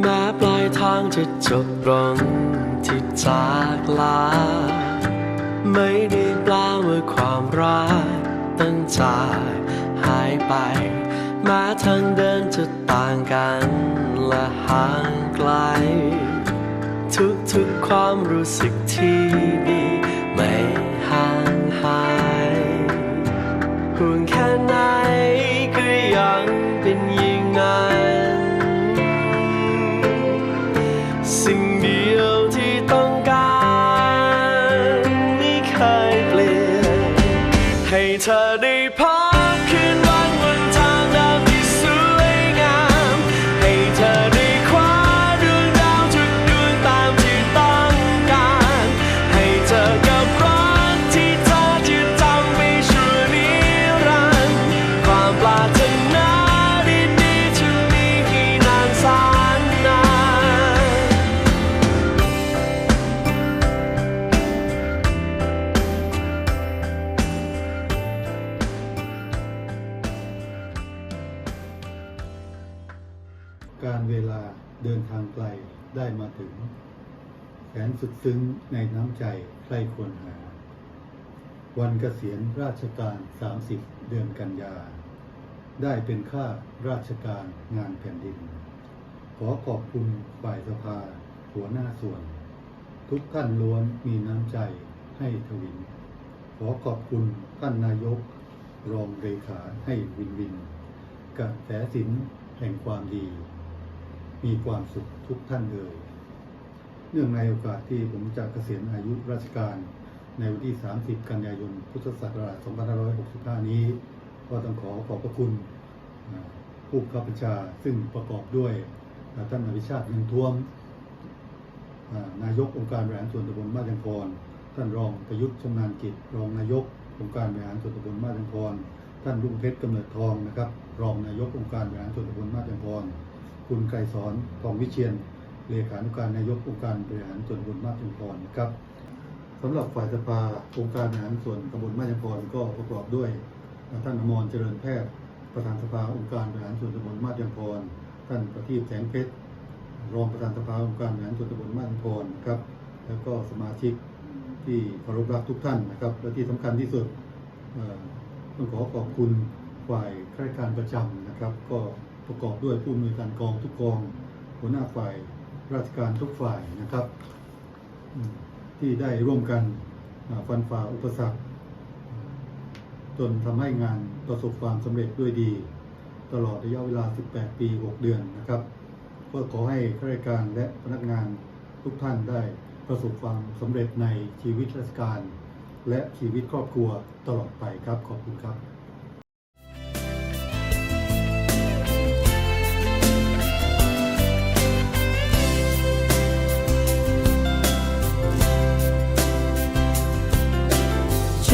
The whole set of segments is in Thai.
แม้ปลายทางจะจบลงที่จากลา ไม่ได้แปลว่าความรักตั้งใจหายไป แม้ทางเดินจะต่างกันและห่างไกล ทุกๆความรู้สึกที่ดีไม่ห่างหายห่วงแค่ไหน เธอได้พบ การเวลาเดินทางไกลได้มาถึง แสนสุดซึ้งในน้ำใจใครควรหา วันเกษียณราชการ 30 เดือนกันยา ได้เป็นข้าราชการงานแผ่นดิน ขอขอบคุณฝ่ายสภาหัวหน้าส่วน ทุกท่านล้วนมีน้ำใจให้ทวิน ขอขอบคุณท่านนายก รองเลขาให้วินวินกระแสสินแห่งความดี มีความสุขทุกท่านเลยเนื่องในโอกาสที่ผมจะเกษียณอายุราชการในวันที่ 30 กันยายน พุทธศักราช 2565 นี้ ก็ต้องขอขอบพระคุณผู้ข้าบัญชาซึ่งประกอบด้วยอ่าท่านอภิชาติเงินท้วม นายกองค์การบริหารส่วนตำบลมาจังพร ท่านรองประยุทธ์ชำนาญกิจ รองนายกองค์การบริหารส่วนตำบลมาจังพร ท่านรุ่งเพชรกำเนิดทองนะครับ รองนายกองค์การบริหารส่วนตำบลมาจังพร คุณไกรสอนทองวิเชียนเลขานุการนายกองค์การบริหารส่วนตำบลมาจังพรครับสำหรับฝ่ายสภาองค์การบริหารส่วนตำบลมาจังพรก็ประกอบด้วยท่านอมรเจริญแพทย์ ประธานสภาองค์การบริหารส่วนตำบลมาจังพรท่านประทีปแสงเพชรรองประธานสภาองค์การบริหารส่วนตำบลมาจังพรครับแล้วก็สมาชิกที่เคารพรักทุกท่านนะครับและที่สำคัญที่สุดต้องขอขอบคุณฝ่ายข้าราชการประจำนะครับ ก็ ประกอบด้วยผู้อำนวยการกองทุกกอง หัวหน้าฝ่ายราชการทุกฝ่ายนะครับ ที่ได้ร่วมกันฟันฝ่าอุปสรรค จนทำให้งานประสบความสำเร็จด้วยดี ตลอดระยะเวลา 18 ปี 6 เดือนนะครับก็ขอให้ข้าราชการและพนักงานทุกท่านได้ประสบความสำเร็จในชีวิตราชการ และชีวิตครอบครัวตลอดไปครับขอบคุณครับ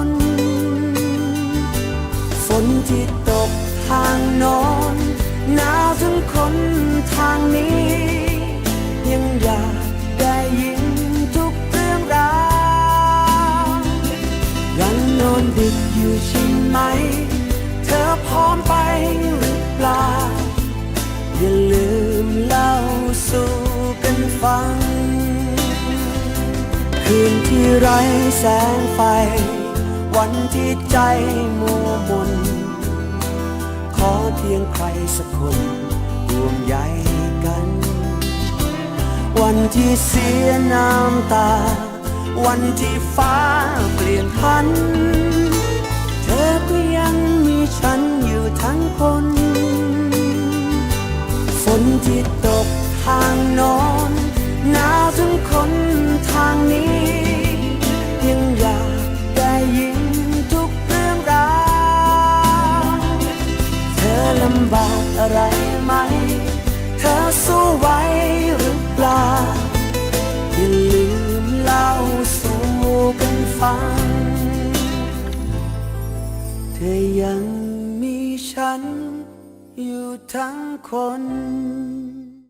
น มไปหรือเปล่า อย่าลืมเล่าสู่กันฟัง คืนที่ไร้แสงไฟ วันที่ใจมัวมน ขอเพียงใครสักคนห่วงใยกัน วันที่เสียน้ำตา วันที่ฟ้าเปลี่ยนพัน เธอก็ยัง ที่ตกทางโนอนหนาวถึงคนทางนี้ ยังอยากได้ยินทุกเรื่องราวเธอลำบากอะไรไหม เธอสู้ไหวหรือเปล่า อย่าลืมเล่าสู่กันฟัง เธอยังมีฉัน อยู่ทั้งคน